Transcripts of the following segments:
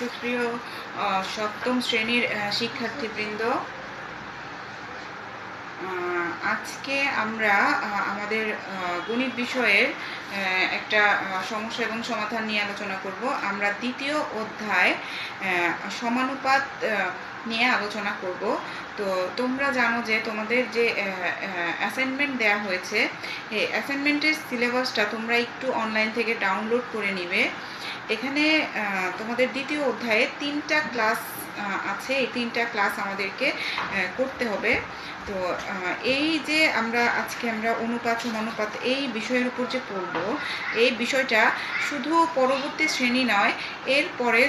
সুপ্রিয় সপ্তম শ্রেণির শিক্ষার্থীবৃন্দ আজকে আমরা আমাদের গণিত বিষয়ের একটা সমস্যা এবং সমাধান নিয়ে আলোচনা করব। আমরা দ্বিতীয় অধ্যায় সমানুপাত নিয়ে আলোচনা করব। তো তোমরা জানো যে তোমাদের যে অ্যাসাইনমেন্ট দেওয়া হয়েছে, এই অ্যাসাইনমেন্টের সিলেবাসটা তোমরা একটু অনলাইন থেকে ডাউনলোড করে নিবে। এখানে তোমাদের দ্বিতীয় অধ্যায়ে তিনটা ক্লাস আছে। এই তিনটা ক্লাস আমাদেরকে করতে হবে। তো এই যে আমরা আজকে আমরা অনুপাত সমানুপাত এই বিষয়ের উপর যে পড়ব এই বিষয়টা শুধু পরবর্তী শ্রেণি নয় এরপরে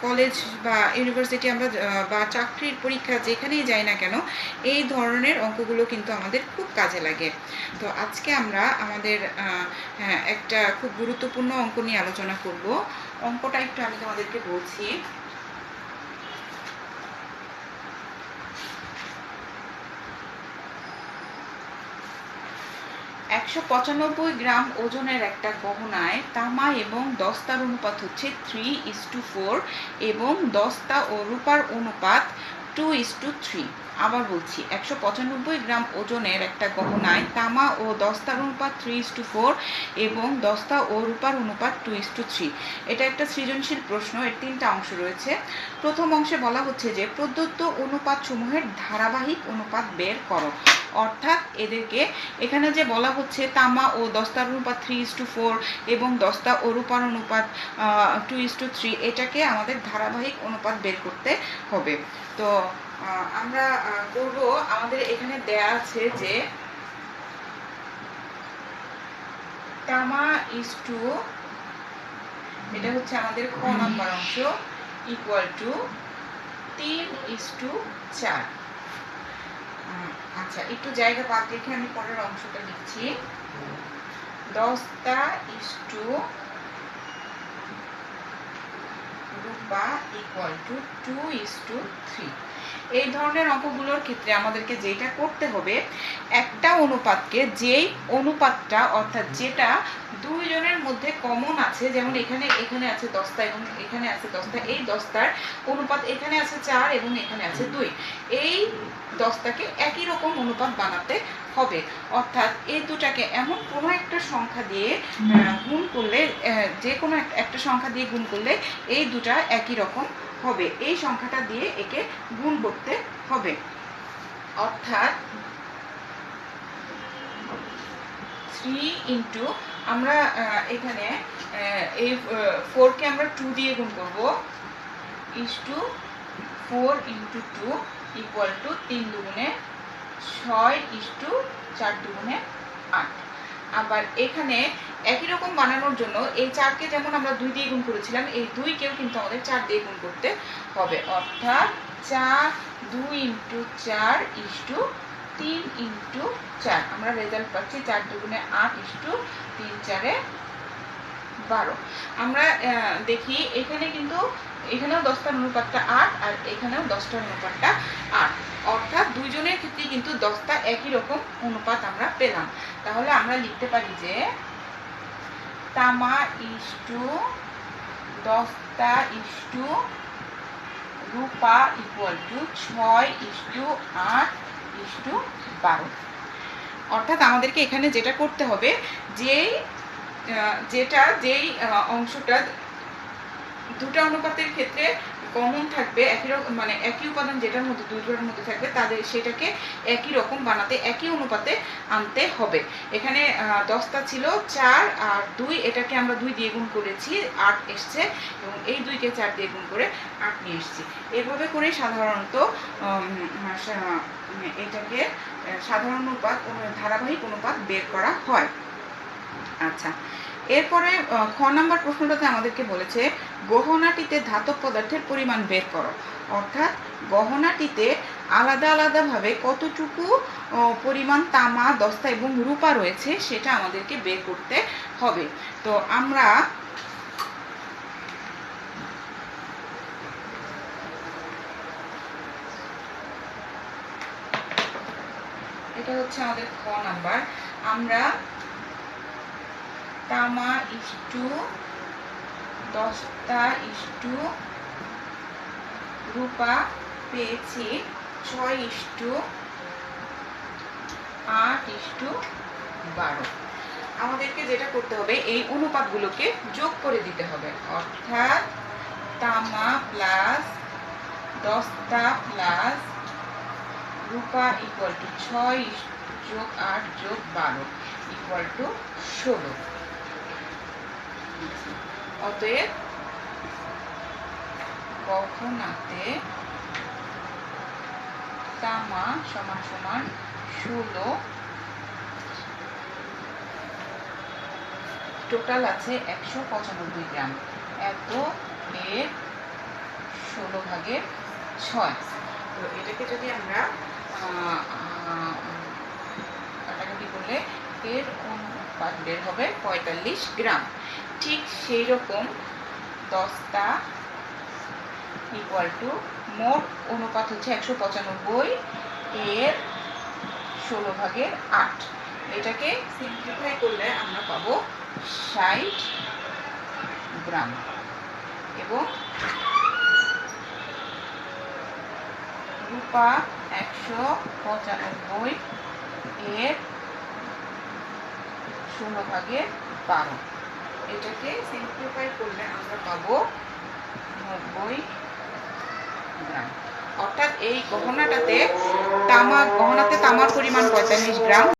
কলেজ বা ইউনিভার্সিটি আমরা বা চাকরির পরীক্ষা যেখানেই যাই না কেন এই ধরনের অঙ্কগুলো কিন্তু আমাদের খুব কাজে লাগে। তো আজকে আমরা আমাদের হ্যাঁ, একটা খুব গুরুত্বপূর্ণ অঙ্ক নিয়ে আলোচনা করব। অঙ্কটা একটু আমি তোমাদেরকে বলছি। একশো পঁচানব্বই গ্রাম ওজনের একটা গহনায় তামা এবং দস্তার অনুপাত হচ্ছে থ্রি ইস টু ফোর এবং দস্তা ও রূপার অনুপাত টু ইস টু থ্রি আবার বলছি, একশো পঁচানব্বই গ্রাম ওজনের একটা গহনায় তামা ও দস্তার অনুপাত থ্রি ইস টু ফোর এবং দস্তা ও রূপার অনুপাত টু ইস টু থ্রি এটা একটা সৃজনশীল প্রশ্ন, এর তিনটা অংশ রয়েছে। প্রথম অংশে বলা হচ্ছে যে, প্রদত্ত অনুপাত সমূহের ধারাবাহিক অনুপাত বের করো। অর্থাৎ এদেরকে এখানে যে বলা হচ্ছে, তামা ও দস্তার অনুপাত থ্রি ইস টু ফোর এবং দস্তা ও রূপার অনুপাত টু ইস টু থ্রি এটাকে আমাদের ধারাবাহিক অনুপাত বের করতে হবে। তো আমরা করব। আমাদের এখানে দেয়া আছে যে তামা টু এটা হচ্ছে আমাদের নাম্বার অংশ ইকুয়াল টু তিন ইস টু চার। আচ্ছা একটু জায়গা বাদ রেখে আমি পরের অংশটা লিখছি। দশটা is to Rupa equal to two is to three এই ধরনের অঙ্কগুলোর ক্ষেত্রে আমাদেরকে যেটা করতে হবে, একটা অনুপাতকে যেই অনুপাতটা, অর্থাৎ যেটা দুইজনের মধ্যে কমন আছে, যেমন এখানে এখানে আছে দশটা এবং এখানে আছে দশটা, এই দশটার অনুপাত এখানে আছে চার এবং এখানে আছে দুই। এই দশটাকে একই রকম অনুপাত বানাতে হবে। অর্থাৎ এই দুটাকে এমন কোনো একটা সংখ্যা দিয়ে গুণ করলে যে কোনো এক- একটা সংখ্যা দিয়ে গুণ করলে এই দুটা একই রকম হবে। এই সংখ্যাটা দিয়ে একে গুণ করতে হবে। অর্থাৎ থ্রি ইন্টু আমরা এখানে এই ফোরকে আমরা টু দিয়ে গুণ করব। Is to four into two equal to তিন দুগুণে ছয় ইস টু চার দুগুণে আট। আবার এখানে একই রকম বানানোর জন্য এই চারকে যেমন আমরা দুই দিয়ে গুণ করেছিলাম, এই দুইকেও কিন্তু আমাদের চার দিয়ে গুণ করতে হবে। অর্থাৎ চার দুই ইন্টু চার ইস টু তিন ইন্টু চার। আমরা রেজাল্ট পাচ্ছি চার দুগুণে আট ইস টু তিন চারে বারো। আমরা দেখি এখানে কিন্তু, এখানেও দশটার অনুপাতটা আট আর এখানেও দশটার অনুপাতটা আট। অর্থাৎ দুইজনের ক্ষেত্রে কিন্তু দশটা একই রকম অনুপাত আমরা পেলাম। তাহলে আমরা লিখতে পারি যে তামা ইস্টু দশটা ইস্টু রূপা ইকুয়াল টু ছয় ইস্টু আট ইস্টু বারো। অর্থাৎ আমাদেরকে এখানে যেটা করতে হবে, যেই যেটা, যেই অংশটা, দুটা অনুপাতের ক্ষেত্রে কমন থাকবে একই রকম মানে একই উপাদান যেটার মধ্যে দুইটার মধ্যে থাকবে তাদের সেটাকে একই রকম বানাতে একই অনুপাতে আনতে হবে। এখানে দশটা ছিল চার আর দুই এটাকে আমরা দুই দিয়ে গুণ করেছি আট এসছে এবং এই দুইকে চার দিয়ে গুণ করে আট নিয়ে এসেছি। এভাবে করেই সাধারণত উম, এটাকে সাধারণ অনুপাত ধারাবাহিক অনুপাত বের করা হয়। আচ্ছা এরপরে খ নাম্বার প্রশ্নটাতে আমাদেরকে বলেছে, গহনাটিতে ধাতব পদার্থের পরিমাণ বের করো। অর্থাৎ, গহনাটিতে আলাদা আলাদাভাবে কতটুকু পরিমাণ তামা, দস্তা এবং রূপা রয়েছে, সেটা আমাদেরকে বের করতে হবে। তো আমরা এটা হচ্ছে আমাদের খ নাম্বার। আমরা তামা ইস টু দশটা ইস টু রূপা পেয়েছি ছয় ইস্টু আট ইস্টু বারো। আমাদেরকে যেটা করতে হবে, এই অনুপাতগুলোকে যোগ করে দিতে হবে। অর্থাৎ তামা প্লাস দস্তা প্লাস রূপা ইকুয়াল টু ছয় যোগ আট যোগ বারো ইকুয়াল টু ষোলো। অতএব গহনাতে তামা সমান সমান ষোলো। টোটাল আছে একশো পঁচানব্বই গ্রাম। এত এর ষোলো ভাগের ছয়। তো এটাকে যদি আমরা কাটাকাটি করলে এর অনুপাত হবে পঁয়তাল্লিশ গ্রাম। ঠিক সেই রকম দশটা ইকুয়াল টু মোট অনুপাত হচ্ছে একশো পঁচানব্বই এর ষোলো ভাগের আট। এটাকে সিম্পলিফাই করলে আমরা পাবো ষাট গ্রাম। এবং রূপা একশো পঁচানব্বই এর ষোলো ভাগে বারো। এটাকে সিম্পলিফাই করলে আমরা পাবো নব্বই গ্রাম। অর্থাৎ এই গহনাটাতে তামা, গহনাতে তামার পরিমাণ পঁয়তাল্লিশ গ্রাম।